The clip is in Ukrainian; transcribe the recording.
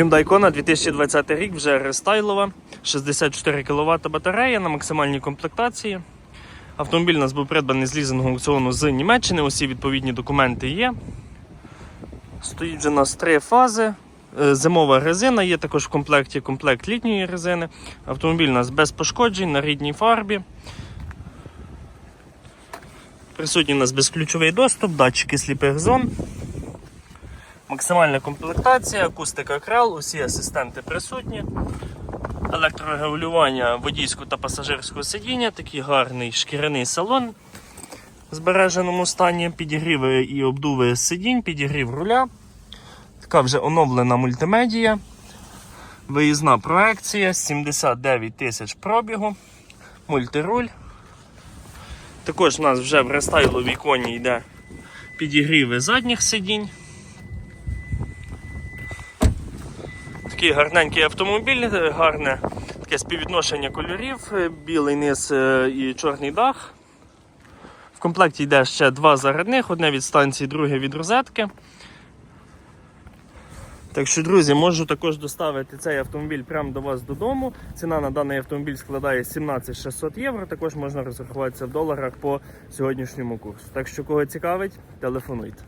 Hyundai Kona 2020 рік, вже рестайлова, 64 кВт батарея на максимальній комплектації. Автомобіль у нас був придбаний з лізингу аукціону з Німеччини, усі відповідні документи є. Стоїть вже у нас три фази. Е, Зимова резина, є також в комплекті комплект літньої резини. Автомобіль у нас без пошкоджень на рідній фарбі. Присутній у нас безключовий доступ, датчики сліпих зон. Максимальна комплектація, акустика крал, усі асистенти присутні. Електрорегулювання водійського та пасажирського сидіння, такий гарний шкіряний салон в збереженому стані, підігріви і обдуви сидінь, підігрів руля. Така вже оновлена мультимедія. Виїзна проекція, 79 тисяч пробігу, мультируль. Також у нас вже в рестайловій коні йде підігріви задніх сидінь. Такий гарненький автомобіль, е, гарне таке співвідношення кольорів, е, білий низ е, і чорний дах. В комплекті йде ще два зарядних, одне від станції, друге від розетки. Так що, друзі, можу також доставити цей автомобіль прямо до вас додому. Ціна на даний автомобіль складає 17 600 євро. Також можна розрахуватися в доларах по сьогоднішньому курсу. Так що, кого цікавить, телефонуйте.